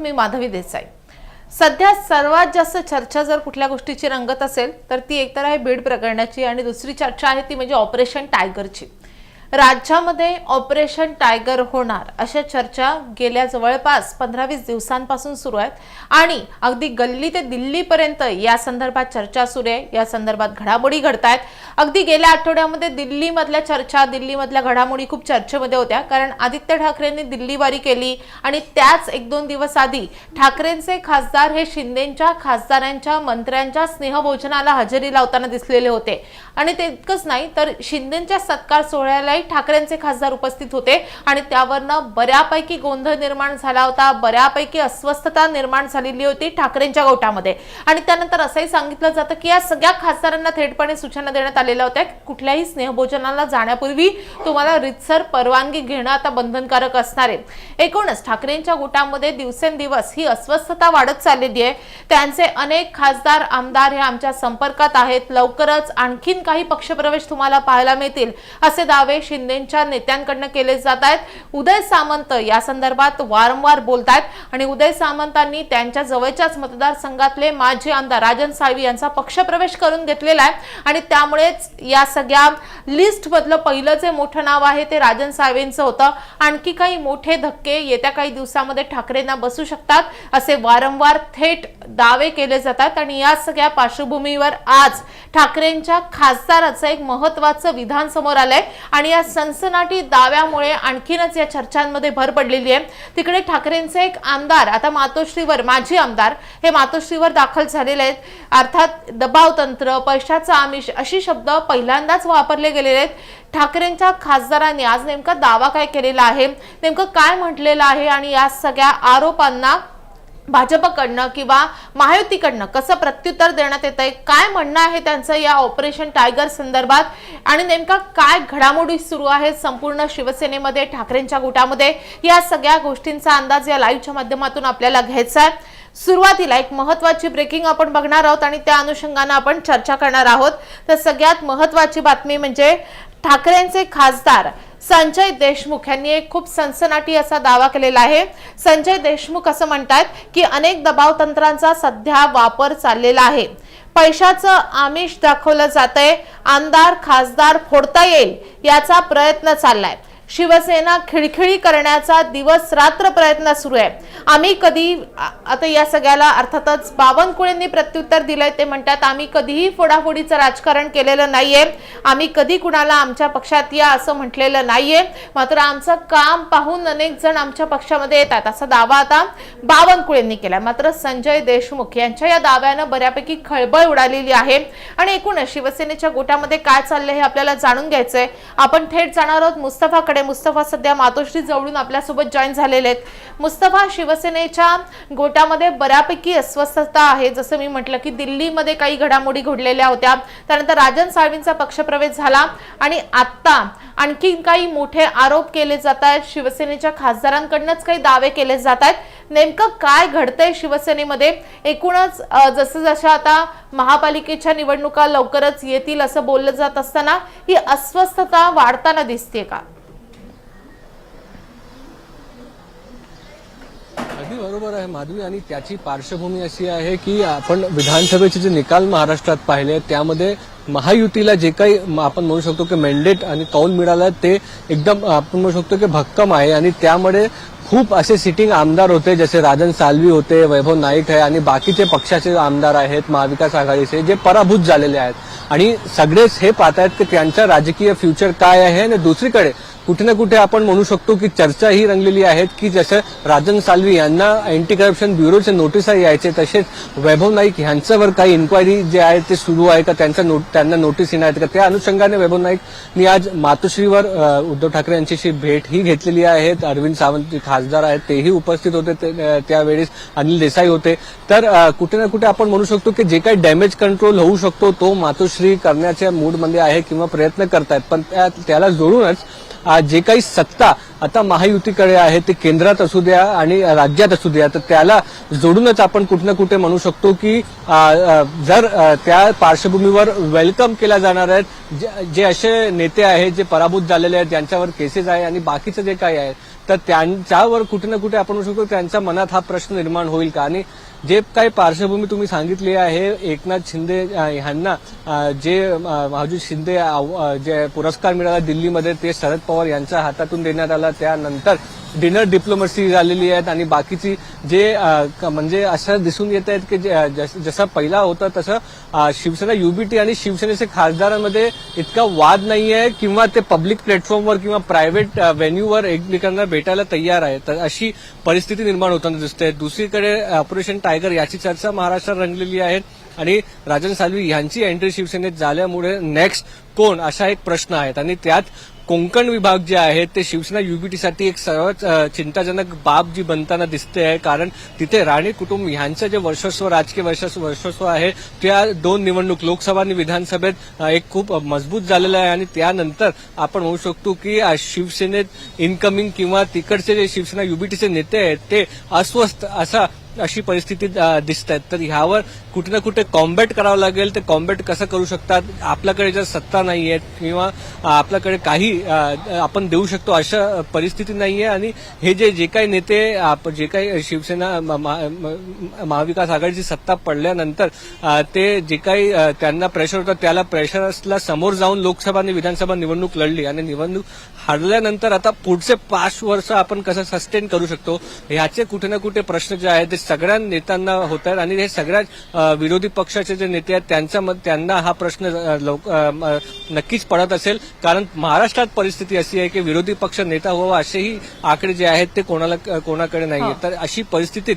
मी माधवी देसाई. सध्या सर्वात जास्त चर्चा जर कुठल्या गोष्टीची रंगत असेल तर ती एकतर आहे बीड प्रकरणाची आणि दुसरी चर्चा आहे ती म्हणजे ऑपरेशन टायगरची. राज्यामध्ये ऑपरेशन टायगर होणार अशा चर्चा गेल्या जवळपास पंधरा वीस दिवसांपासून सुरू आहेत. आणि अगदी गल्ली ते दिल्लीपर्यंत या संदर्भात चर्चा सुरू आहे. या संदर्भात घडामोडी घडतायत. अगदी गेल्या आठवड्यामध्ये दिल्लीमधल्या चर्चा दिल्लीमधल्या घडामोडी खूप चर्चेमध्ये होत्या. कारण आदित्य ठाकरेंनी दिल्लीवारी केली आणि त्याच एक दोन दिवस आधी ठाकरेंचे खासदार हे शिंदेच्या खासदारांच्या मंत्र्यांच्या स्नेहभोजनाला हजेरी लावताना दिसलेले होते. आणि ते इतकंच नाही तर शिंदेच्या सत्कार सोहळ्याला यावेळी ठाकरेंचे खासदार उपस्थित होते आणि त्यावरनं बऱ्यापैकी गोंधळ निर्माण झाला होता बऱ्यापैकी अस्वस्थता निर्माण झालेली होती ठाकरेंच्या गोटामध्ये. आणि त्यानंतर असंही सांगितलं जातं की या सगळ्या खासदारांना थेटपणे सूचना देण्यात आलेल्या होत्या. कुठल्याही स्नेहभोजनाला जाण्यापूर्वी तुम्हाला रितसर परवानगी घेणं आता बंधनकारक असणार आहे. एकूणच ठाकरेंच्या गोटामध्ये दिवसेंदिवस ही अस्वस्थता वाढत चाललेली आहे. त्यांचे अनेक खासदार आमदार हे आमच्या संपर्कात आहेत. लवकरच आणखीन काही पक्षप्रवेश तुम्हाला पाहायला मिळतील असे दावे शिंदेच्या नेत्यांकडनं केले जात आहेत. उदय सामंत या संदर्भात वारंवार बोलत आहेत आणि उदय सामंतांनी त्यांच्या जवळच्याच मतदारसंघातले माजी आमदार राजन साळवी यांचा पक्षप्रवेश करून घेतलेला आहे. आणि त्यामुळेच या सगळ्या लिस्टमधलं पहिलं जे मोठं नाव आहे ते राजन साळवेंचं होतं. आणखी काही मोठे धक्के येत्या काही दिवसामध्ये ठाकरेंना बसू शकतात असे वारंवार थेट दावे केले जातात. आणि या सगळ्या पार्श्वभूमीवर आज ठाकरेंच्या खासदाराचं एक महत्वाचं विधान समोर आलंय. आणि या सनसनाटी दाव्यामुळे आणखीनच या चर्चांमध्ये भर पडलेली आहे. तिकडे ठाकरेंचे एक आमदार आता मातोश्रीवर माजी आमदार हे मातोश्रीवर दाखल झालेले आहेत. अर्थात दबाव तंत्र पैशाचं आमिष अशी शब्द पहिल्यांदाच वापरले गेलेले आहेत. ठाकरेंच्या खासदारांनी आज नेमका दावा काय केलेला आहे? नेमकं काय म्हटलेलं आहे? आणि या सगळ्या आरोपांना भाजपकडनं किंवा महायुतीकडनं कसं प्रत्युत्तर देण्यात येत आहे काय म्हणणं आहे त्यांचं या ऑपरेशन टायगर संदर्भात? आणि नेमका काय घडामोडी सुरू आहेत संपूर्ण शिवसेनेमध्ये ठाकरेंच्या गुटामध्ये? या सगळ्या गोष्टींचा अंदाज या लाईव्हच्या माध्यमातून आपल्याला घ्यायचा आहे. सुरुवातीला एक महत्वाची ब्रेकिंग आपण बघणार आहोत आणि त्या अनुषंगानं आपण चर्चा करणार आहोत. तर सगळ्यात महत्वाची बातमी म्हणजे ठाकरेंचे खासदार संजय देशमुख यांनी एक खूप सनसनाटी असा दावा केलेला आहे. संजय देशमुख असं म्हणतात की अनेक दबाव तंत्रांचा सध्या वापर चाललेला आहे. पैशाचं आमिष दाखवलं जातंय. आमदार खासदार फोडता येईल याचा प्रयत्न चाललाय. शिवसेना खिळखिळी करण्याचा दिवस रात्र प्रयत्न सुरू आहे. आम्ही कधी आता या सगळ्याला अर्थातच बावनकुळेंनी प्रत्युत्तर दिलंय ते म्हणतात आम्ही कधीही फोडाफोडीचं राजकारण केलेलं नाहीये. आम्ही कधी कुणाला आमच्या पक्षात या असं म्हटलेलं नाहीये. मात्र आमचं काम पाहून अनेक जण आमच्या पक्षामध्ये येतात. असा दावा आता बावनकुळेंनी केला मात्र संजय देशमुख यांच्या या दाव्यानं बऱ्यापैकी खळबळ उडालेली आहे. आणि एकूणच शिवसेनेच्या गोटामध्ये काय चाललंय हे आपल्याला जाणून घ्यायचंय. आपण थेट जाणार आहोत मुस्तफाकडे. मुस्तफा सध्या मातोश्री जवळून आपल्यासोबत जॉईन झालेले आहेत. मुस्तफा शिवसेनेच्या गोटामध्ये बऱ्यापैकी अस्वस्थता आहे. जसं मी म्हटलं की दिल्लीमध्ये काही घडामोडी घडलेल्या होत्या. त्यानंतर राजन साळवींचा पक्षप्रवेश झाला आणि आत्ता आणखी काही मोठे आरोप केले जात आहेत. शिवसेनेच्या खासदारांकडनंच काही दावे केले जात आहेत. नेमकं काय घडतंय शिवसेनेमध्ये? एकूणच अ, जसं जशा आता महापालिकेच्या निवडणुका लवकरच येतील असं बोललं जात असताना ही अस्वस्थता वाढताना दिसते का अगदी बरोबर आहे माधवी. आणि त्याची पार्श्वभूमी अशी आहे की आपण विधानसभेचे जे निकाल महाराष्ट्रात पाहिले त्यामध्ये महायुतीला जे काही आपण म्हणू शकतो की मॅन्डेट आणि कौल मिळाला ते एकदम आपण म्हणू शकतो की भक्कम आहे. आणि त्यामुळे खूप असे सिटिंग आमदार होते जसे राजन सालवी होते वैभव नाईक आहे आणि बाकीचे पक्षाचे आमदार आहेत महाविकास आघाडीचे जे पराभूत झालेले आहेत. आणि सगळेच हे पाहत आहेत की त्यांचा राजकीय फ्युचर काय आहे आणि दुसरीकडे कुठे ना कुठे आपण म्हणू शकतो की चर्चा ही रंगलेली आहेत की जसं राजन सालवी यांना अँटी करप्शन ब्युरोचे नोटिसा यायचे तसेच वैभव नाईक यांच्यावर काही इन्क्वायरी जे आहे ते सुरू आहे का त्यांचा त्यांना नोटीस येणार आहेत का? त्या अनुषंगाने वैभव नाईकनी आज मातोश्रीवर उद्धव ठाकरे यांच्याशी भेट ही घेतलेली आहे. अरविंद सावंत खासदार आहेत तेही उपस्थित होते त्यावेळेस. अनिल देसाई होते. तर कुठे ना कुठे आपण म्हणू शकतो की जे काही डॅमेज कंट्रोल होऊ शकतो तो मातोश्री करण्याच्या मूडमध्ये आहे किंवा प्रयत्न करतायत. पण त्याला जोडूनच जे काही सत्ता आता महायुतीकडे आहे ते केंद्रात असू द्या आणि राज्यात असू द्या तर त्याला जोडूनच आपण कुठे ना कुठे म्हणू शकतो की जर त्या पार्श्वभूमीवर वेलकम केल्या जाणार आहेत जे- जे असे नेते आहेत जे पराभूत झालेले आहेत ज्यांच्यावर केसेस आहे आणि बाकीचं जे काही आहे तर त्यांच्यावर कुठे ना कुठे आपण म्हणू शकतो त्यांच्या मनात हा प्रश्न निर्माण होईल का? आणि जे काही पार्श्वभूमी तुम्ही सांगितली आहे एकनाथ शिंदे यांना ह्यांना जे महाजू शिंदे आव- जे पुरस्कार मिळाला दिल्लीमध्ये ते शरद पवार यांच्या हातातून देण्यात आला. त्यानंतर डिनर डिप्लोमसी झालेली आहेत आणि बाकीची जे म्हणजे असं दिसून येत आहेत की जस- जसा पहिला होता तसं शिवसेना युबीटी आणि शिवसेनेचे खासदारांमध्ये इतका वाद नाही आहे किंवा ते पब्लिक प्लॅटफॉर्मवर किंवा प्रायव्हेट व्हेन्यूवर एकमेकांना भेटायला तयार आहे तर अशी परिस्थिती निर्माण होताना दिसते. दुसरीकडे ऑपरेशन टायगर याची चर्चा महाराष्ट्रात रंगलेली आहे आणि राजन सालवी यांची एंट्री शिवसेनेत झाल्यामुळे नेक्स्ट कोण? असा एक प्रश्न आहे. आणि त्यात कोंकण विभाग जे आहे ते शिवसेना युबीटीसाठी एक सर्वात चिंताजनक बाब जी बनताना दिसते आहे. कारण तिथे राणे कुटुंब यांचं जे वर्चस्व राजकीय वर्चस्व वर्चस्व आहे त्या दोन निवडणूक लोकसभा आणि विधानसभेत एक खूप मजबूत झालेलं आहे. आणि त्यानंतर आपण म्हणू शकतो की शिवसेनेत इनकमिंग किंवा तिकडचे जे शिवसेना युबीटीचे नेते आहेत ते अस्वस्थ असा अशी परिस्थिती दिसत आहेत तर ह्यावर कुठे ना कुठे कॉम्बॅट करावं लागेल. ते कॉम्बॅट कसं करू शकतात? आपल्याकडे जर सत्ता नाही आहे किंवा आपल्याकडे काही आपण देऊ शकतो अशा परिस्थिती नाही आहे आणि हे जे जे काही नेते आप- जे काही शिवसेना म- महाविकास आघाडीची सत्ता पडल्यानंतर ते जे काही त्यांना प्रेशर होतं त्याला प्रेशरला समोर जाऊन लोकसभा आणि विधानसभा निवडणूक लढली. आणि निवडणूक हरल्यानंतर आता पुढचे पाच वर्ष आपण कसं सस्टेन करू शकतो? ह्याचे कुठे ना कुठे प्रश्न जे आहेत ते सगळ्या नेत्यांना होत आहेत आणि हे सगळ्या विरोधी पक्षाचे जे नेते आहेत त्यांच्या मध- त्यांना हा प्रश्न नक्कीच पडत असेल. कारण महाराष्ट्रात परिस्थिती अशी आहे की विरोधी पक्ष नेता व्हावा असेही आकडे जे आहेत ते कोणाला कोणाकडे नाही तर अशी परिस्थितीत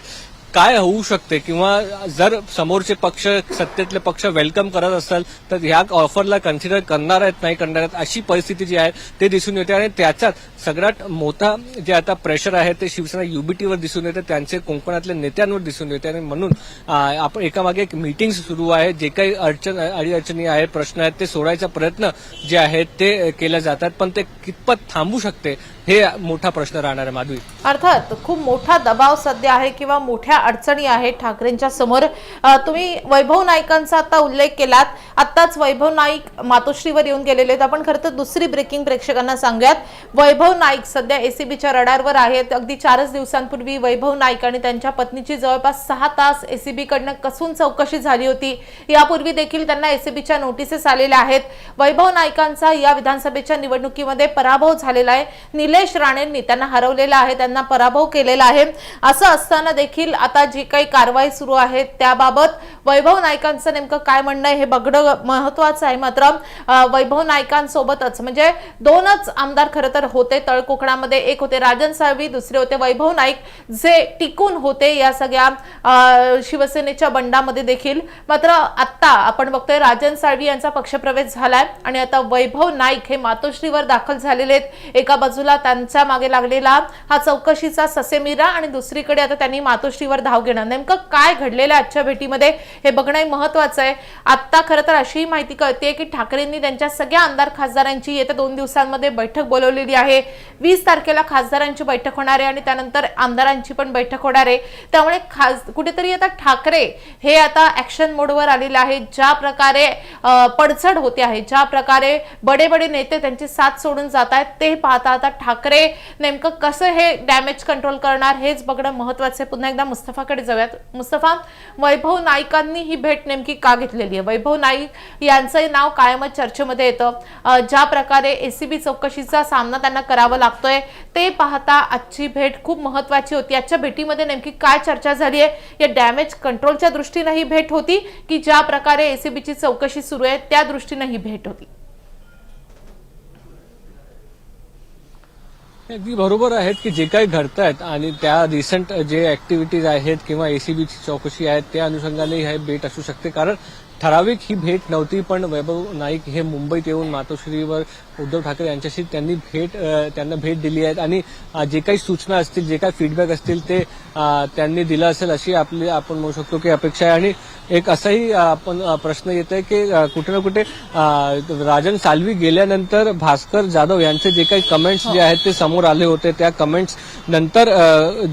काय होऊ शकते? किंवा जर समोरचे पक्ष सत्तेतले पक्ष वेलकम करत असाल तर ह्या ऑफरला कन्सिडर करणार आहेत नाही करणार आहेत अशी परिस्थिती जी आहे ते दिसून येते. आणि त्याच्यात सगळ्यात मोठा जे आता प्रेशर आहे ते शिवसेना युबीटीवर दिसून येते त्यांचे कोकणातल्या नेत्यांवर दिसून येते. आणि म्हणून आपण एकामागे एक मीटिंग सुरू आहे जे काही अडचण अडीअडचणी आहेत प्रश्न आहेत ते सोडायचा प्रयत्न जे आहेत ते केले जातात. पण ते कितपत थांबू शकते? हे मोठा प्रश्न राहणार आहे माधवी. अर्थात खूप मोठा दबाव सध्या आहे किंवा मोठ्या अडचणी आहेत ठाकरेंच्या समोर. तुम्ही वैभव नाईकांचा आता उल्लेख केलात. आत्ताच वैभव नाईक मातोश्रीवर येऊन गेलेले आहेत. आपण खरं तर दुसरी ब्रेकिंग प्रेक्षकांना सांगूयात. वैभव नाईक सध्या एसीबीच्या रडारवर आहेत. अगदी चारच दिवसांपूर्वी वैभव नाईक आणि त्यांच्या पत्नीची जवळपास सहा तास एसीबी कडनं कसून चौकशी झाली होती. यापूर्वी देखील त्यांना एसीबीच्या नोटिसेस आलेल्या आहेत. वैभव नाईकांचा या विधानसभेच्या निवडणुकीमध्ये पराभव झालेला आहे. निले निलेश राणेंनी त्यांना हरवलेला आहे त्यांना पराभव केलेला आहे. असं असताना देखील आता जी काही कारवाई सुरू आहे त्याबाबत वैभव नाईकांचं नेमकं काय म्हणणं आहे हे बघणं महत्वाचं आहे मात्र वैभव नाईकांसोबतच म्हणजे दोनच आमदार खरं तर होते तळकोकणामध्ये एक होते राजन साळवी दुसरे होते वैभव नाईक जे टिकून होते या सगळ्या शिवसेनेच्या बंडामध्ये देखील. मात्र आता आपण बघतोय राजन साळवी यांचा पक्षप्रवेश झालाय आणि आता वैभव नाईक हे मातोश्रीवर दाखल झालेले आहेत. एका बाजूला त्यांच्या मागे लागलेला हा चौकशीचा ससेमिरा आणि दुसरीकडे आता त्यांनी मातोश्रीवर धाव घेणं. नेमकं काय घडलेलं आहे आजच्या भेटीमध्ये हे बघणं महत्वाचं आहे. आत्ता खरं तर अशीही माहिती कळते की ठाकरेंनी त्यांच्या सगळ्या आमदार खासदारांची येत्या दोन दिवसांमध्ये बैठक बोलवलेली आहे. वीस तारखेला खासदारांची बैठक होणार आहे आणि त्यानंतर आमदारांची पण बैठक होणार आहे. त्यामुळे खास कुठेतरी आता ठाकरे हे आता ऍक्शन मोडवर आलेले आहेत ज्या प्रकारे पडझड होते आहे ज्या प्रकारे बडे बडे नेते त्यांची साथ सोडून जात आहेत ते पाहता आता ठाकरे नेमकं कसं हे डॅमेज कंट्रोल करणार हेच बघणं महत्वाचं आहे. पुन्हा एकदा मुस्तफाकडे जाऊयात. मुस्तफा वैभव नाईकांनी ही भेट नेमकी का घेतलेली आहे? वैभव नाईक यांचं नाव कायमच चर्चेमध्ये येतं. ज्या प्रकारे एसीबी चौकशीचा सामना त्यांना करावा लागतोय ते पाहता आजची भेट खूप महत्वाची होती. आजच्या भेटीमध्ये नेमकी काय चर्चा झाली आहे? या डॅमेज कंट्रोलच्या दृष्टीनं ही भेट होती की ज्या प्रकारे एसीबीची चौकशी सुरू आहे त्या दृष्टीनं ही भेट होती? अगदी बरोबर आहेत की जे काही घडतायत आणि त्या रिसेंट जे ऍक्टिव्हिटीज आहेत किंवा एसीबीची चौकशी आहेत त्या अनुषंगाने हे बेट असू शकते. कारण ठराविक ही भेट नव्हती पण वैभव नाईक हे मुंबईत येऊन मातोश्रीवर उद्धव ठाकरे यांच्याशी त्यांनी भेट त्यांना भेट दिली आहे. आणि जे काही सूचना असतील जे काही फीडबॅक असतील ते त्यांनी दिलं असेल अशी आपली आपण म्हणू शकतो की अपेक्षा आहे. आणि एक असाही आपण प्रश्न येत आहे की कुठे ना कुठे राजन साल्वी गेल्यानंतर भास्कर जाधव यांचे जे काही कमेंट्स जे आहेत ते समोर आले होते. त्या कमेंट्स नंतर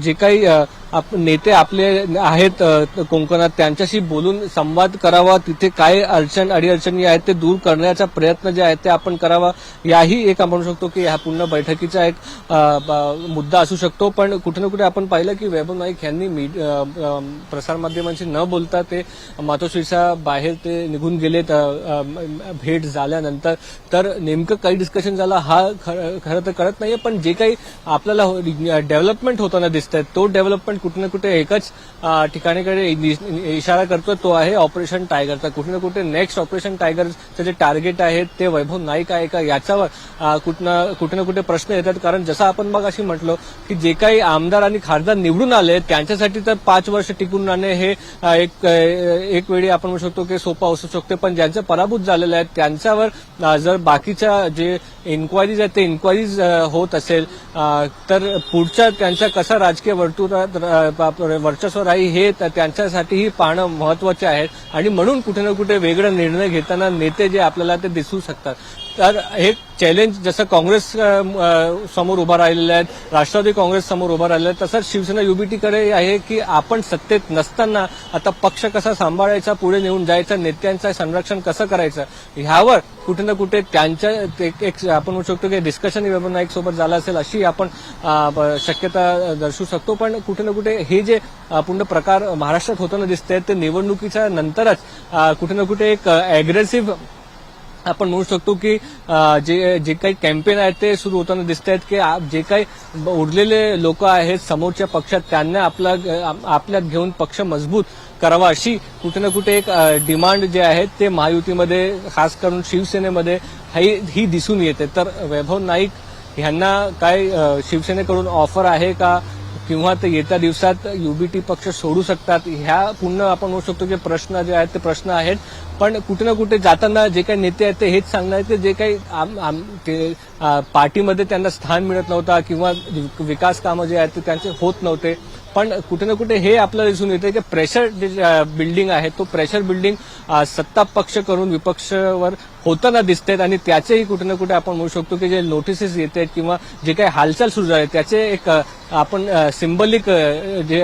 जे काही आप- नेते आपले आहेत कोकणात. त्यांच्याशी बोलून संवाद करावा. तिथे काय अडचण अडीअडचणी आहेत ते दूर करण्याचा प्रयत्न जे आहे ते आपण करावा. याही एक आपण म्हणू शकतो की ह्या पूर्ण बैठकीचा एक मुद्दा असू शकतो. पण कुठे ना कुठे आपण पाहिलं की वैभव नाईक यांनी प्रसारमाध्यमांशी न बोलता ते मातोश्रीच्या बाहेर ते निघून गेलेत. भेट झाल्यानंतर. तर नेमकं काही डिस्कशन झालं हा खरं खरं तर कळत नाहीये. पण जे काही आपल्याला हो-, डेव्हलपमेंट होताना दिसत आहे तो डेव्हलपमेंट कुठे ना कुठे एकच ठिकाणीकडे इशारा करतो तो आहे ऑपरेशन टायगरचा कुठे ना कुठे नेक्स्ट ऑपरेशन टायगरचं जे टार्गेट आहे ते वैभव नाईक आहे का? याच्यावर कुठं कुठनं कुठे ना कुठे प्रश्न येतात. कारण जसं आपण मग अशी म्हटलो की जे काही आमदार आणि खासदार निवडून आले त्यांच्यासाठी तर पाच वर्ष टिकून राहणे हे एक एक वेळी आपण म्हणू शकतो की सोपा असू शकते. पण ज्यांचे पराभूत झालेले आहेत त्यांच्यावर जर बाकीच्या जे इन्क्वायरीज आहेत ते इन्क्वायरीज होत असेल तर पुढच्या त्यांच्या कसा राजकीय वर्तुळात वर्चस्व राही हे त्यांच्यासाठीही पाहणं महत्त्वाचे आहे आणि म्हणून कुठे ना कुठे वेगळा निर्णय घेताना नेते जे आपल्याला ते दिसू शकतात. तर हे चॅलेंज जसं काँग्रेस समोर उभा राहिलेलं आहे राष्ट्रवादी काँग्रेस समोर उभा राहिलेलं आहे तसंच शिवसेना युबीटीकडे आहे की आपण सत्तेत नसताना आता पक्ष कसा सांभाळायचा पुढे नेऊन जायचा नेत्यांचं संरक्षण कसं करायचं ह्यावर कुठे ना कुठे त्यांच्या एक एक आपण म्हणू शकतो की डिस्कशन वैभव नाईक सोबत झालं असेल अशी आपण शक्यता दर्शवू शकतो. पण कुठे ना कुठे हे जे पूर्ण प्रकार महाराष्ट्रात होताना दिसत आहेत ते निवडणुकीच्या नंतरच कुठे ना कुठे एक अग्रेसिव्ह आपण म्हणू शकतो की जे जे काही कॅम्पेन आहेत ते सुरू होताना दिसत आहेत की जे काही उरलेले लोक आहेत समोरच्या पक्षात त्यांना आपला आपल्यात घेऊन पक्ष मजबूत करावा अशी कुठे ना कुठे एक डिमांड जे आहे ते महायुतीमध्ये खास करून शिवसेनेमध्ये ही ही दिसून येते. तर वैभव नाईक ह्यांना काय शिवसेनेकडून ऑफर आहे का? किंवा ते येत्या दिवसात युबीटी पक्ष सोडू शकतात ह्या पूर्ण आपण म्हणू शकतो जे प्रश्न जे आहेत ते प्रश्न आहेत. पण कुठे ना कुठे जाताना जे काही नेते आहेत ते हेच सांगणार की जे काही आम- आम- ते, पार्टीमध्ये त्यांना स्थान मिळत नव्हता किंवा विकास कामं जे आहेत ते त्यांचे होत नव्हते. पण कुठे ना कुठे हे आपल्याला दिसून येते की प्रेशर बिल्डिंग आहे तो प्रेशर बिल्डिंग सत्ता पक्ष करून विपक्षावर होताना दिसत आहेत आणि त्याचेही कुठे ना कुठे आपण म्हणू शकतो की जे नोटिसेस येत आहेत किंवा जे काही हालचाल सुरू झाले त्याचे एक आपण सिम्बलिक जे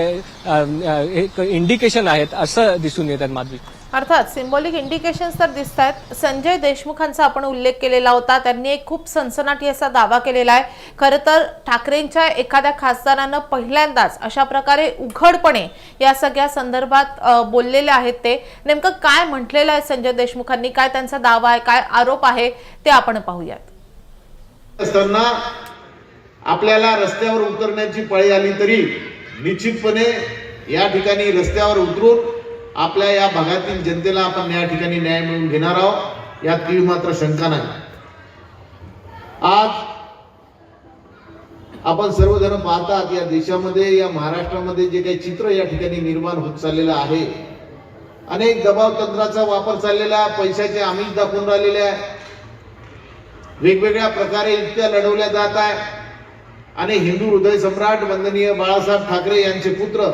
एक इंडिकेशन आहेत असं दिसून येतात माधवी. अर्थात सिम्बॉलिक इंडिकेशन्स तर दिसत आहेत संजय देशमुखांचा आपण उल्लेख केलेला होता. त्यांनी एक खूप सनसनाटी असा दावा केलेला आहे. खरं तर ठाकरेंच्या एखाद्या खासदारानं पहिल्यांदाच अशा प्रकारे उघडपणे या सगळ्या संदर्भात बोललेले आहेत ते. नेमकं काय म्हटलेलं आहे संजय देशमुखांनी? काय त्यांचा दावा आहे? काय आरोप आहे? ते आपण पाहूयात. असताना आपल्याला रस्त्यावर उतरण्याची पाळी आली तरी निश्चितपणे या ठिकाणी रस्त्यावर उतरून आपल्या या भागातील जनतेला आपण या ठिकाणी न्याय मिळवून घेणार आहोत. यात तीळ मात्र शंका नाही. आज आपण सर्वजण पाहतात या देशामध्ये या महाराष्ट्रामध्ये जे काही चित्र या ठिकाणी निर्माण होत चाललेलं आहे. अनेक दबाव तंत्राचा वापर चाललेला आहे, पैशाचे आमिष दाखवून राहिलेले आहे. वेगवेगळ्या प्रकारे युक्त्या लढवल्या जात आहे. आणि हिंदू हृदय सम्राट वंदनीय बाळासाहेब ठाकरे यांचे पुत्र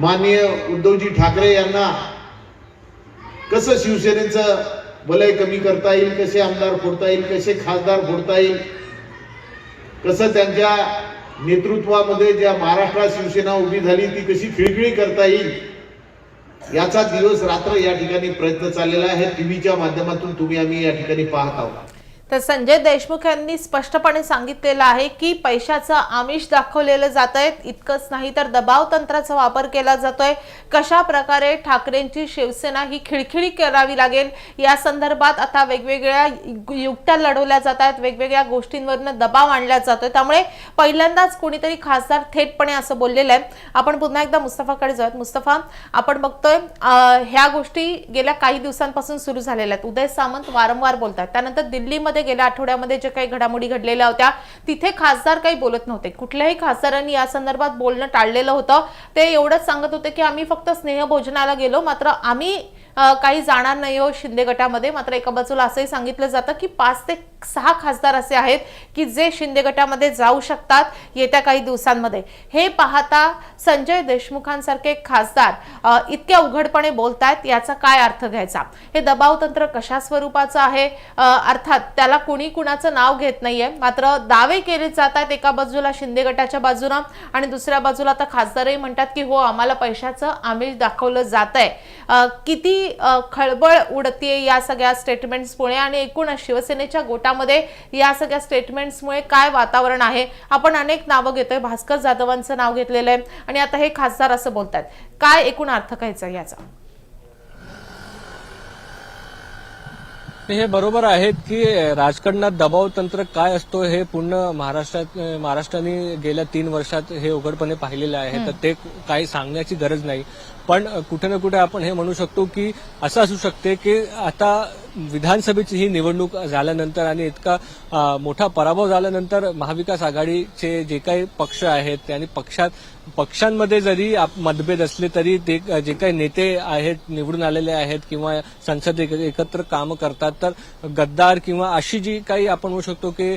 माननीय उद्धवजी ठाकरे यांना कसं शिवसेनेचं वलय कमी करता येईल कसे आमदार फोडता येईल कसे खासदार फोडता येईल कसं त्यांच्या नेतृत्वामध्ये ज्या महाराष्ट्रात शिवसेना उभी झाली ती कशी खिळखिळी करता येईल याचा दिवस रात्र या ठिकाणी प्रयत्न चाललेला आहे. टीव्हीच्या माध्यमातून तुम्ही आम्ही या ठिकाणी पाहत आहोत. तर संजय देशमुख यांनी स्पष्टपणे सांगितलेलं आहे की पैशाचं आमिष दाखवलेलं जात आहे इतकंच नाही तर दबाव तंत्राचा वापर केला जातोय. कशा प्रकारे ठाकरेंची शिवसेना ही खिळखिळी करावी लागेल? या संदर्भात आता वेगवेगळ्या युक्त्या लढवल्या जात आहेत वेगवेगळ्या गोष्टींवरनं दबाव आणला जातोय. त्यामुळे पहिल्यांदाच कोणीतरी खासदार थेटपणे असं बोललेलं आहे. आपण पुन्हा एकदा मुस्तफाकडे जाऊयात. मुस्तफा आपण बघतोय ह्या गोष्टी गेल्या काही दिवसांपासून सुरू झालेल्या आहेत. उदय सामंत वारंवार बोलतात त्यानंतर दिल्लीमध्ये गेल्या आठवड्यामध्ये जे काही घडामोडी घडलेल्या होत्या तिथे खासदार काही बोलत नव्हते. कुठल्याही खासदारांनी या संदर्भात बोलणं टाळलेलं होतं. ते एवढंच सांगत होते की आम्ही फक्त स्नेहभोजनाला गेलो मात्र आम्ही काही जाणार नाही हो शिंदे गटामध्ये. मात्र एका बाजूला असंही सांगितलं जातं की पाच ते सहा खासदार असे आहेत की जे शिंदे गटामध्ये जाऊ शकतात येत्या काही दिवसांमध्ये. हे पाहता संजय देशमुखांसारखे खासदार इतक्या उघडपणे बोलतायत याचा काय अर्थ घ्यायचा? हे दबाव तंत्र कशा स्वरूपाचं आहे? अर्थात त्याला कुणी कुणाचं नाव घेत नाहीये. मात्र दावे केले जात आहेत एका बाजूला शिंदे गटाच्या बाजूनं आणि दुसऱ्या बाजूला आता खासदारही म्हणतात की हो आम्हाला पैशाचं आमिष दाखवलं जात आहे किती खळबळ उडतीये या सगळ्या स्टेटमेंट्समुळे आणि एकूणच शिवसेनेच्या गोटामध्ये या सगळ्या स्टेटमेंट्समुळे काय वातावरण आहे? आपण अनेक नावं घेतोय. भास्कर जाधवांचं नाव घेतलेलं आहे. आणि आता हे खासदार असं बोलतात काय एकूण अर्थ घ्यायचा याचा? हे बरोबर आहेत की राजकारणात दबाव तंत्र काय असतो हे पूर्ण महाराष्ट्रात महाराष्ट्राने गेल्या तीन वर्षात हे उघडपणे पाहिलेलं आहे. तर ते काही सांगण्याची गरज नाही. पण कुठे ना कुठे आपण हे म्हणू शकतो की असं असू शकते की आता विधानसभेची ही निवडणूक झाल्यानंतर आणि इतका मोठा पराभव झाल्यानंतर महाविकास आघाडीचे जे काही पक्ष आहेत त्यांनी पक्षात पक्षांमध्ये जरी आप- मतभेद असले तरी ते जे काही नेते आहेत निवडून आलेले आहेत किंवा संसद एकत्र काम करतात तर गद्दार किंवा अशी जी काही आपण म्हणू शकतो की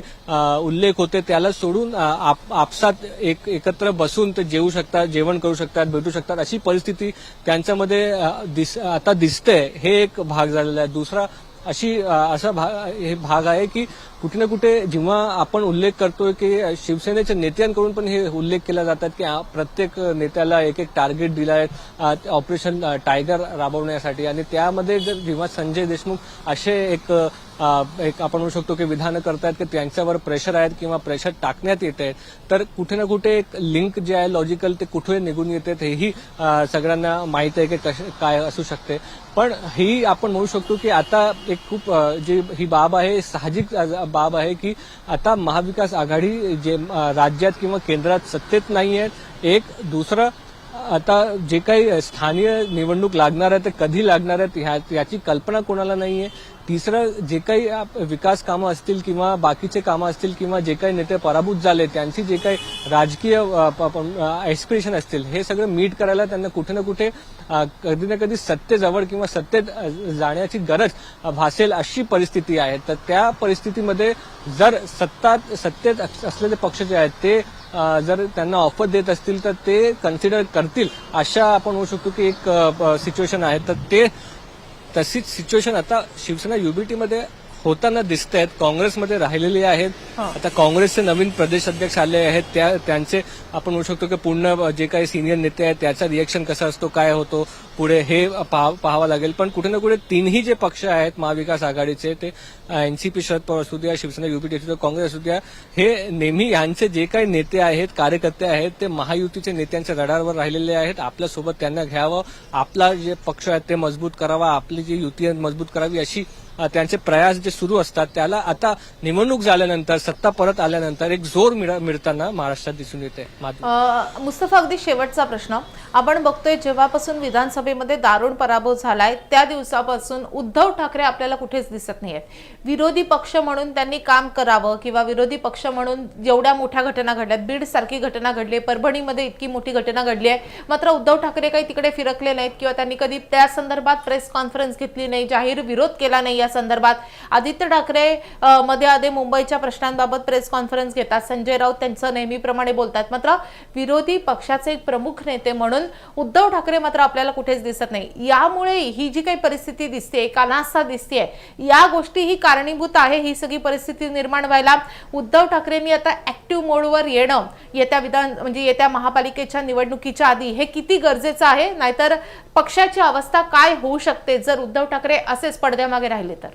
उल्लेख होते त्याला सोडून आप- आपसात एक एकत्र बसून ते जेवू शकतात जेवण करू शकतात भेटू शकतात अशी परिस्थिती त्यांच्यामध्ये दिस आता दिसते हे एक भाग झालेला आहे. दुसरा अशी असा भाग हे भाग आहे की कुठे ना कुठे जेव्हा आपण उल्लेख करतोय की शिवसेनेच्या नेत्यांकडून पण हे उल्लेख केला जातात की प्रत्येक नेत्याला एक एक टार्गेट दिला आहे ऑपरेशन टायगर राबवण्यासाठी. आणि त्यामध्ये जर जेव्हा संजय देशमुख असे एक एक आपण म्हणू शकतो की विधानं करतायत की त्यांच्यावर प्रेशर आहेत किंवा प्रेशर टाकण्यात येत आहे तर कुठे ना कुठे एक लिंक जे आहे लॉजिकल ते कुठे निघून येते हेही सगळ्यांना माहीत आहे की कश- काय असू शकते. पण ही आपण म्हणू शकतो की आता एक खूप जी ही बाब आहे साहजिक बाब आहे की आता महाविकास आघाडी जे राज्यात किंवा केंद्रात सत्तेत नाही आहेत. एक दुसरं आता जे काही स्थानीय निवडणूक लागणार आहे ते कधी लागणार आहेत ह्या- याची कल्पना कोणाला नाही आहे तिसरं जे काही विकास कामं असतील किंवा बाकीचे कामं असतील किंवा जे काही नेते पराभूत झाले त्यांची जे काही राजकीय एक्सप्रेशन असतील हे सगळं मीट करायला त्यांना कुठे ना कुठे कधी ना कधी सत्तेजवळ किंवा सत्तेत जाण्याची गरज भासेल अशी परिस्थिती आहे. तर त्या परिस्थितीमध्ये जर सत्तात सत्तेत असलेले पक्ष जे आहेत ते जर त्यांना ऑफर देत असतील तर ते कन्सिडर करतील. अशा आपण होऊ शकतो की एक सिच्युएशन आहे. तर ते तशीच सिच्युएशन आता शिवसेना युबीटीमध्ये होताना दिसत आहेत काँग्रेसमध्ये राहिलेली आहेत. आता काँग्रेसचे नवीन प्रदेश अध्यक्ष आले आहेत. त्या त्यांचे आपण म्हणू शकतो की पूर्ण जे काही सिनियर नेते आहेत त्याचा रिएक्शन कसा असतो काय होतो पुढे हे पाहा- पाहावं लागेल. पण कुठे ना कुठे तीनही जे पक्ष आहेत महाविकास आघाडीचे ते एनसीपी शरद पवार असू द्या शिवसेना युपीटी असू द्या काँग्रेस असू द्या हे नेहमी यांचे जे काही नेते आहेत कार्यकर्ते आहेत ते महायुतीच्या नेत्यांच्या रडारवर राहिलेले आहेत. आपल्यासोबत त्यांना घ्यावं. आपला जे पक्ष आहेत ते मजबूत करावा. आपली जी युती आहे मजबूत करावी अशी त्यांचे प्रयास जे सुरू असतात त्याला आता निवडणूक झाल्यानंतर सत्ता परत आल्यानंतर एक जोर मिळ- मिळताना महाराष्ट्रात दिसून येते मुस्तफा अगदी शेवटचा प्रश्न. आपण बघतोय जेव्हापासून विधानसभेमध्ये दारुण पराभव झालाय त्या दिवसापासून उद्धव ठाकरे आपल्याला कुठेच दिसत नाहीये विरोधी पक्ष म्हणून त्यांनी काम करावं किंवा विरोधी पक्ष म्हणून जेवढ्या मोठ्या घटना घडल्यात बीड सारखी घटना घडली आहे परभणीमध्ये इतकी मोठी घटना घडली आहे मात्र उद्धव ठाकरे काही तिकडे फिरकले नाहीत किंवा त्यांनी कधी त्या संदर्भात प्रेस कॉन्फरन्स घेतली नाही जाहीर विरोध केला नाही या संदर्भात आदित्य ठाकरे मध्ये आधी मुंबईच्या प्रश्नांबाबत प्रेस कॉन्फरन्स घेतात. संजय राऊत त्यांचं नेहमीप्रमाणे बोलतात. मात्र विरोधी पक्षाचे एक प्रमुख नेते म्हणून उद्धव ठाकरे मात्र आपल्याला कुठेच दिसत नाही. यामुळे ही जी काही परिस्थिती दिसते कानास्था दिसते या गोष्टी ही कारणीभूत आहे. ही सगळी परिस्थिती निर्माण व्हायला उद्धव ठाकरेंनी आता ऍक्टिव्ह मोडवर येणं येत्या विधान म्हणजे येत्या महापालिकेच्या निवडणुकीच्या आधी हे किती गरजेचं आहे? नाहीतर पक्षाची अवस्था काय होऊ शकते? जर उद्धव ठाकरे असेच पडद्यामागे राहिले तर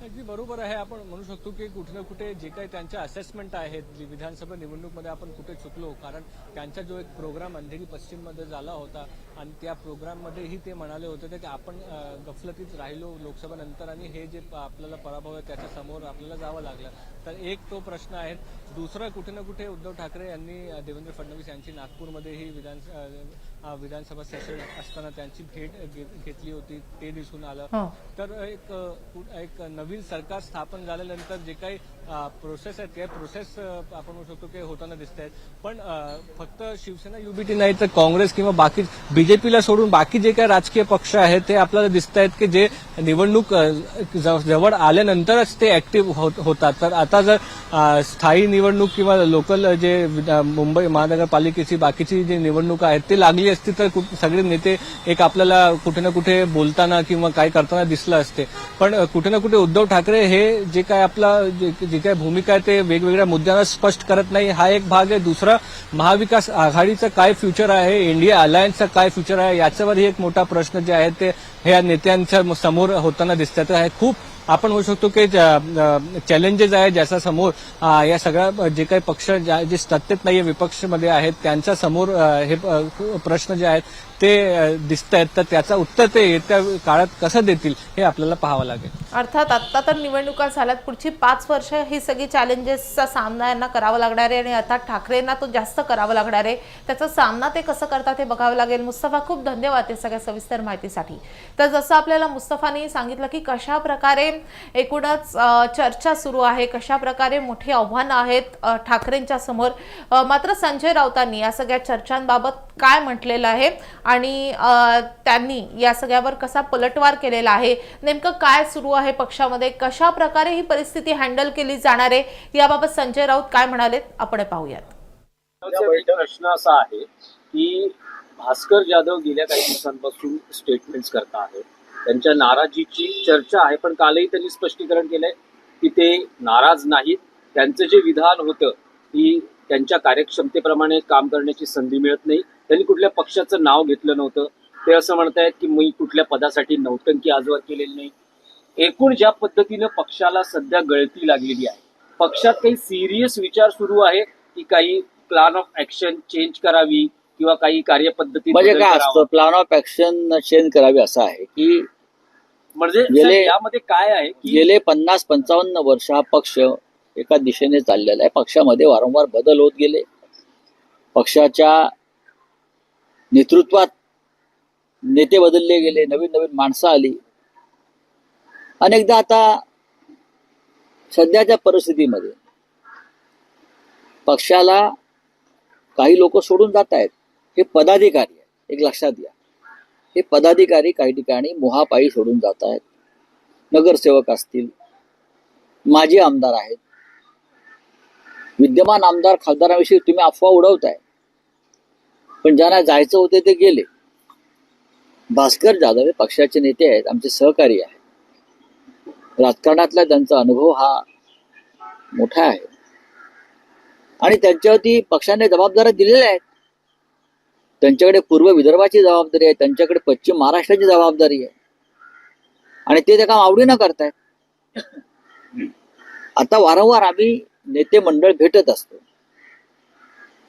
अगदी बरोबर आहे. आपण म्हणू शकतो की कुठे ना कुठे जे काही त्यांच्या असेसमेंट आहेत जी विधानसभा निवडणूकमध्ये आपण कुठे चुकलो कारण त्यांचा जो एक प्रोग्राम अंधेरी पश्चिममध्ये झाला होता आणि त्या प्रोग्राममध्येही ते म्हणाले होते की आपण गफलतीत राहिलो लोकसभा नंतर आणि हे जे आपल्याला पराभव आहे त्याच्यासमोर आपल्याला जावं लागलं. तर एक तो प्रश्न आहे. दुसरा कुठे ना कुठे उद्धव ठाकरे यांनी देवेंद्र फडणवीस यांची नागपूरमध्येही विधान विधानसभा सेशन असताना त्यांची भेट घेतली होती. ते दिसून आलं. हं. तर एक एक नवीन सरकार स्थापन झाल्यानंतर जे काही प्रोसेस आहेत त्या प्रोसेस आपण म्हणू शकतो की होताना दिसत आहेत पण फक्त शिवसेना युबीटी नाही तर काँग्रेस किंवा बाकी बीजेपीला सोडून बाकी जे काही राजकीय पक्ष आहेत ते आपल्याला दिसत आहेत की जे निवडणूक जवळ आल्यानंतरच ते ऍक्टिव्ह होतात. तर आता जर स्थायी निवडणूक किंवा लोकल जे मुंबई महानगरपालिकेची बाकीची जी निवडणूक आहेत ती लागली असती तर सगळे नेते एक आपल्याला कुठे ना कुठे बोलताना किंवा काय करताना दिसलं असते. पण कुठे ना कुठे उद्धव ठाकरे हे जे काय आपला जे जी काय भूमिका आहे ते वेगवेगळ्या मुद्द्यांना स्पष्ट करत नाही. हा एक भाग आहे. दुसरा महाविकास आघाडीचं काय फ्युचर आहे? इंडिया अलायन्सचं काय फ्युचर आहे? याच्यावरही एक मोठा प्रश्न जे आहे ते ह्या नेत्यांच्या समोर होताना दिसतात. तर हे खूप आपण म्हणू शकतो की चॅलेंजेस आहे ज्याच्या समोर या सगळ्या जे काही पक्ष जे सत्तेत नाहीये विपक्षमध्ये आहेत त्यांच्यासमोर हे प्रश्न जे आहेत ते दिसत आहेत तर त्याचं उत्तर ते येत्या काळात कसं देतील हे आपल्याला पाहावं लागेल. अर्थात आत्ता तर निवडणुका झाल्यात पुढची पाच वर्ष ही सगळी चॅलेंजेसचा सामना यांना करावा लागणार आहे आणि अर्थात ठाकरेंना तो जास्त करावा लागणार आहे. त्याचा सामना ते कसं करतात हे बघावं लागेल. मुस्तफा खूप धन्यवाद ते सगळ्या सविस्तर माहितीसाठी. तर जसं आपल्याला मुस्तफाने सांगितलं की कशा प्रकारे एकूणच चर्चा सुरू आहे कशा प्रकारे मोठी आव्हानं आहेत ठाकरेंच्या समोर. मात्र संजय राऊतांनी या सगळ्या चर्चांबाबत काय म्हटलेलं आहे आणि त्यांनी या सगळ्यावर कसा पलटवार केलेला आहे नेमकं काय सुरू आहे पक्षामध्ये कशा प्रकारे ही परिस्थिती हँडल केली जाणार आहे याबाबत संजय राऊत काय म्हणाले आपण पाहूयात. प्रश्न असा आहे की भास्कर जाधव गेल्या काही दिवसांपासून स्टेटमेंट्स करत आहेत. त्यांच्या नाराजीची चर्चा आहे पण कालही त्यांनी स्पष्टीकरण केलंय की ते नाराज नाहीत. त्यांचं जे विधान होतं की त्यांच्या कार्यक्षमतेप्रमाणे काम करण्याची संधी मिळत नाही त्यांनी कुठल्या पक्षाचं नाव घेतलं नव्हतं. ते असं म्हणतायत की मी कुठल्या पदासाठी नौटंकी आजवर केलेली नाही. एकूण ज्या पद्धतीनं पक्षाला सध्या गळती लागलेली आहे पक्षात काही सिरियस विचार सुरू आहे की काही प्लॅन ऑफ ऍक्शन चेंज करावी किंवा काही कार्यपद्धती म्हणजे काय. असतं प्लॅन ऑफ ऍक्शन चेंज करावी असं आहे की म्हणजे यामध्ये काय आहे की गेले पन्नास पंचावन्न वर्ष हा पक्ष एका दिशेने चाललेला आहे. पक्षामध्ये वारंवार बदल होत गेले. पक्षाच्या नेतृत्वात नेते बदलले गेले नवीन नवीन माणसं आली. अनेकदा आता सध्याच्या परिस्थितीमध्ये पक्षाला काही लोक सोडून जात आहेत. हे पदाधिकारी आहेत. एक लक्षात घ्या. हे पदाधिकारी काही ठिकाणी मोहापायी सोडून जात आहेत. नगरसेवक असतील माजी आमदार आहेत. विद्यमान आमदार खासदारांविषयी तुम्ही अफवा उडवताय. पण ज्यांना जायचं होते ते गेले. भास्कर जाधव हे पक्षाचे नेते आहेत आमचे सहकारी आहेत. राजकारणातला त्यांचा अनुभव हा मोठा आहे. आणि त्यांच्यावरती पक्षाने जबाबदाऱ्या दिलेल्या आहेत. त्यांच्याकडे पूर्व विदर्भाची जबाबदारी आहे त्यांच्याकडे पश्चिम महाराष्ट्राची जबाबदारी आहे. आणि ते ते काम आवडीनं करतायत. आता वारंवार आम्ही नेते मंडळ भेटत असतो.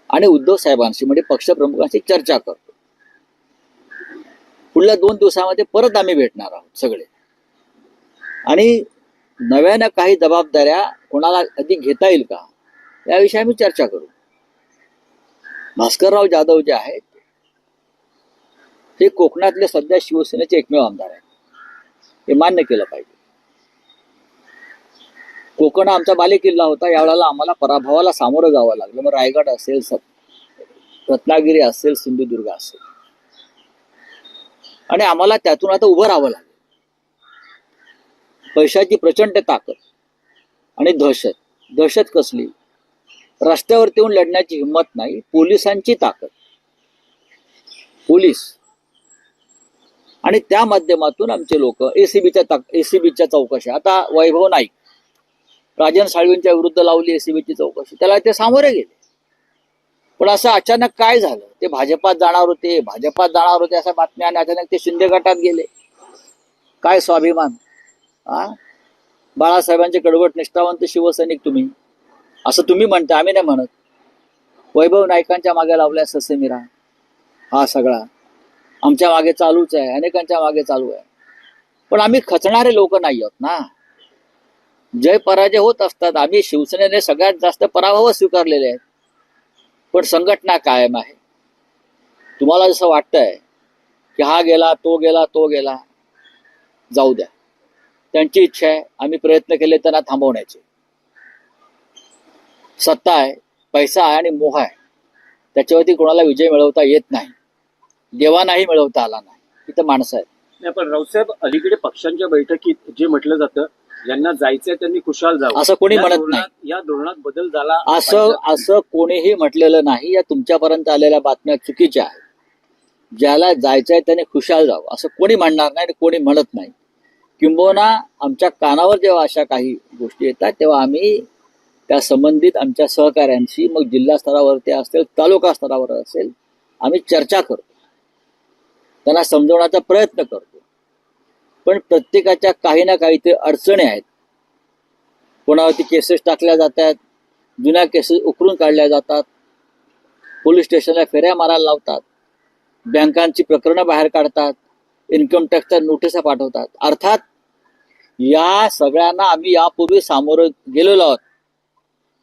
आणि उद्धव साहेबांशी म्हणजे पक्षप्रमुखांशी चर्चा करतो. पुढल्या दोन दिवसामध्ये परत आम्ही भेटणार आहोत सगळे. आणि नव्यानं काही जबाबदाऱ्या कोणाला अधिक घेता येईल का याविषयी आम्ही चर्चा करू. भास्करराव जाधव जे आहेत हे कोकणातले सध्या शिवसेनेचे एकमेव आमदार आहेत. हे मान्य केलं पाहिजे. कोकण हा आमचा बालेकिल्ला होता. यावेळेला आम्हाला पराभवाला सामोरं जावं लागलं. मग रायगड असेल रत्नागिरी असेल सिंधुदुर्ग असेल. आणि आम्हाला त्यातून आता उभं राहावं लागेल. पैशाची प्रचंड ताकद आणि दहशत. दहशत कसली? रस्त्यावरती येऊन लढण्याची हिंमत नाही पोलिसांची ताकद. पोलीस. आणि त्या माध्यमातून आमचे लोक एसीबीच्या एसीबीच्या चौकशा. आता वैभव नाईक. राजन साळवींच्या विरुद्ध लावली एसीबीची चौकशी. त्याला ते सामोरे गेले. पण असं अचानक काय झालं? ते भाजपात जाणार होते भाजपात जाणार होते अशा बातम्या आणि अचानक ते शिंदे गटात गेले. काय स्वाभिमान? हा बाळासाहेबांचे कडवट निष्ठावंत शिवसैनिक तुम्ही. असं तुम्ही म्हणता आम्ही नाही म्हणत. वैभव नायकांच्या मागे लावलाय ससेमिरा. हा सगळा. आमच्या मागे चालूच आहे अनेकांच्या मागे चालू आहे. पण आम्ही खचणारे लोक नाही आहोत ना. जय पराजय होत असतात. आम्ही शिवसेनेने सगळ्यात जास्त पराभव स्वीकारलेले आहेत. पण संघटना कायम आहे. तुम्हाला जसं वाटतंय की हा गेला तो गेला तो गेला जाऊ द्या. त्यांची इच्छा आहे. आम्ही प्रयत्न केले त्यांना थांबवण्याचे. सत्ता आहे पैसा आहे आणि मोह आहे. त्याच्यावरती कोणाला विजय मिळवता येत नाही. देवानाही मिळवता आला नाही. इथं माणसं आहेत. नाही पण रावसाहेब अलीकडे पक्षांच्या बैठकीत जे म्हटलं जातं ज्यांना जायचंय त्यांनी खुशाल जावं. असं कोणी या म्हणत धोरणात- नाही. या धोरणात बदल झाला असं पाहिजे. असं कोणीही म्हटलेलं नाही. या तुमच्यापर्यंत आलेल्या बातम्या चुकीच्या आहेत. ज्याला जायचंय त्याने खुशाल जावं. असं कोणी म्हणणार नाही आणि कोणी म्हणत नाही. किंबहुना आमच्या कानावर जेव्हा अशा काही गोष्टी येतात तेव्हा आम्ही त्या संबंधित आमच्या सहकाऱ्यांशी मग जिल्हा स्तरावरती असेल तालुका स्तरावर असेल आम्ही चर्चा करतो. त्यांना समजवण्याचा प्रयत्न करतो. पण प्रत्येकाच्या काही ना काही ते अडचणी आहेत. कोणावरती केसेस टाकल्या जातात जुन्या केसेस उकरून काढल्या जातात पोलीस स्टेशनला फेऱ्या मारायला लावतात बँकांची प्रकरणं बाहेर काढतात इन्कम टॅक्सच्या नोटिसा पाठवतात. अर्थात या सगळ्यांना आम्ही यापूर्वी सामोरं गेलेलो आहोत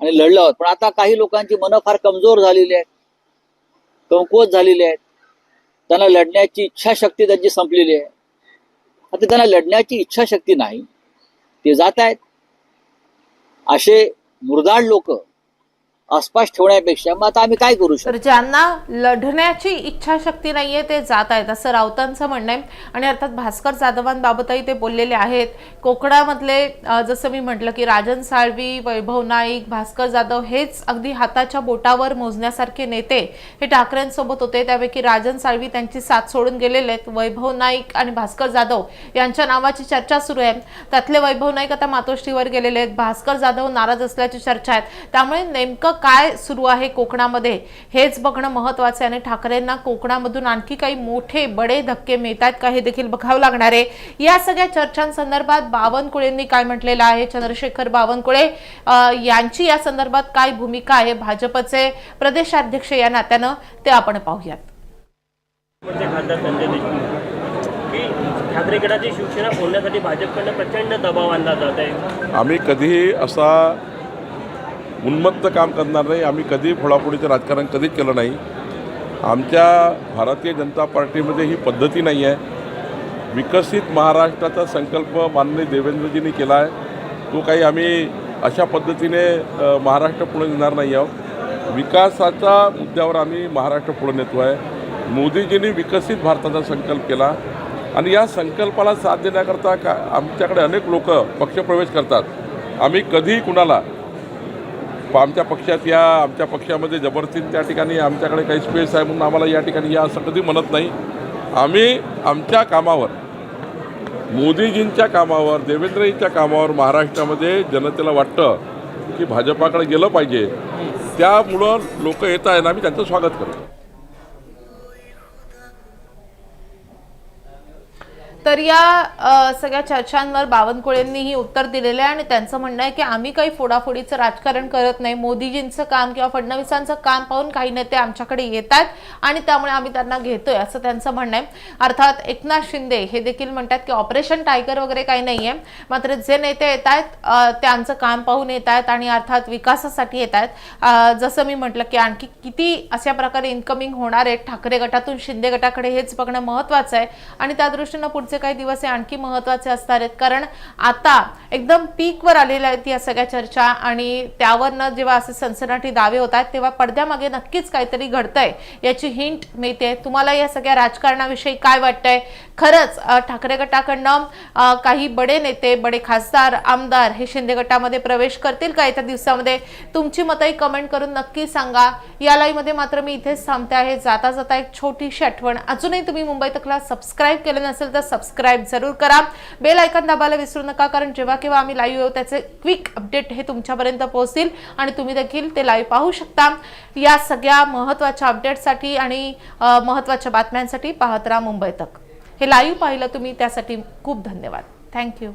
आणि लढलो आहोत. पण आता काही लोकांची मनं फार कमजोर झालेली आहेत कमकुवत झालेली आहेत. त्यांना लढण्याची इच्छाशक्ती त्यांची संपलेली आहे. आता त्यांना लढण्याची इच्छाशक्ती नाही. ते जात आहेत असे मुरदाड लोक आसपास ठेवण्यापेक्षा मग आता आम्ही काय करू शकतो? तर ज्यांना लढण्याची इच्छाशक्ती नाहीये ते जात आहेत. असं राऊतांचं म्हणणं आहे. आणि अर्थात भास्कर जाधवांबाबतही ते बोललेले आहेत. कोकणामधले जसं मी म्हटलं की राजन साळवी वैभव नाईक भास्कर जाधव हेच अगदी हाताच्या बोटावर मोजण्यासारखे नेते हे ठाकरेंसोबत होते. त्यापैकी राजन साळवी त्यांची साथ सोडून गेलेले आहेत. वैभव नाईक आणि भास्कर जाधव यांच्या नावाची चर्चा सुरू आहे. त्यातले वैभव नाईक आता मातोश्रीवर गेलेले आहेत. भास्कर जाधव नाराज असल्याची चर्चा आहे. त्यामुळे नेमकं काय सुरू आहे कोकणामध्ये? हेच बघणं महत्वाचं आहे आणि ठाकरेंना कोकणामधून आणखी काही मोठे बडे धक्के मिळतात का हे देखील बघावं लागणार आहे. या सगळ्या चर्चांसंदर्भात बावनकुळेंनी काय म्हटलेलं आहे? चंद्रशेखर बावनकुळे यांची या संदर्भात काय भूमिका आहे? भाजपचे प्रदेशाध्यक्ष या नात्यानं ते आपण पाहूयात. म्हणजे खासदार संजय देशमुख. की ठाकरे गटाची शिवसेना फोडण्यासाठी भाजपकडनं प्रचंड दबाव आणला जात आहे. आम्ही कधीही असा उन्मत्त काम करणार नाही. आम्ही कधीही फोडाफोडीचं राजकारण कधीच केलं नाही. आमच्या भारतीय जनता पार्टीमध्ये ही पद्धती नाही आहे. विकसित महाराष्ट्राचा संकल्प माननीय देवेंद्रजींनी केला आहे. तो काही आम्ही अशा पद्धतीने महाराष्ट्र पुढे नेणार नाही आहोत. विकासाच्या मुद्द्यावर आम्ही महाराष्ट्र पुढे नेतो आहे. मोदीजींनी विकसित भारताचा संकल्प केला. आणि या संकल्पाला साथ देण्याकरता का आमच्याकडे अनेक लोक पक्षप्रवेश करतात. आम्ही कधीही कुणाला आमच्या पक्षात या आमच्या पक्षामध्ये जबरदस्त त्या ठिकाणी आमच्याकडे काही स्पेस आहे म्हणून आम्हाला या ठिकाणी या असं कधी म्हणत नाही. आम्ही आमच्या कामावर मोदीजींच्या कामावर देवेंद्रजींच्या कामावर महाराष्ट्रामध्ये जनतेला वाटतं की भाजपाकडे गेलं पाहिजे. त्यामुळं लोक येत आहेत आम्ही त्यांचं स्वागत करतो. तर या सगळ्या चर्चांवर बावनकुळेंनीही उत्तर दिलेलं आहे आणि त्यांचं म्हणणं आहे की आम्ही काही फोडाफोडीचं राजकारण करत नाही. मोदीजींचं काम किंवा फडणवीसांचं काम पाहून काही नेते आमच्याकडे येतात आणि त्यामुळे आम्ही त्यांना घेतोय असं त्यांचं म्हणणं आहे. अर्थात एकनाथ शिंदे हे देखील म्हणतात की ऑपरेशन टायगर वगैरे काही नाही आहे मात्र जे नेते येत आहेत ते आमचं काम पाहून येत आहेत आणि अर्थात विकासासाठी येत आहेत. जसं मी म्हटलं की आणखी किती अशा प्रकारे इन्कमिंग होणार आहेत. ठाकरे गटातून शिंदे गटाकडे हेच बघणं महत्वाचं आहे. आणि त्या दृष्टीनं पुढचे काही दिवस हे आणखी महत्त्वाचे असणार आहेत. कारण आता एकदम पीकवर आलेल्या आहेत या सगळ्या चर्चा आणि त्यावरनं जेव्हा असे सनसनाटी दावे होत आहेत तेव्हा पडद्यामागे नक्कीच काहीतरी घडतंय याची हिंट मिळते. तुम्हाला या सगळ्या राजकारणाविषयी काय वाटतंय? खरंच ठाकरे गटाकडनं काही बडे नेते बडे खासदार आमदार हे शिंदे गटामध्ये प्रवेश करतील का येत्या दिवसामध्ये? तुमची मतही कमेंट करून नक्की सांगा. या लाईव्ह मात्र मी इथेच थांबते आहे. जाता जाता एक छोटीशी आठवण. अजूनही तुम्ही मुंबई तकला सबस्क्राईब केलं नसेल तर सबस्क्राईब जरूर करा. बेल ऐकन दाबायला विसरू नका कारण जेव्हा केव्हा आम्ही लाईव्ह येऊ त्याचे क्विक अपडेट हे तुमच्यापर्यंत पोहोचतील आणि तुम्ही देखील ते लाईव्ह पाहू शकता. या सगळ्या महत्त्वाच्या अपडेटसाठी आणि महत्त्वाच्या महत्त्वाच्या बातम्यांसाठी पाहत राहा मुंबई तक. हे लाईव्ह पाहिलं तुम्ही त्यासाठी खूप धन्यवाद. थँक्यू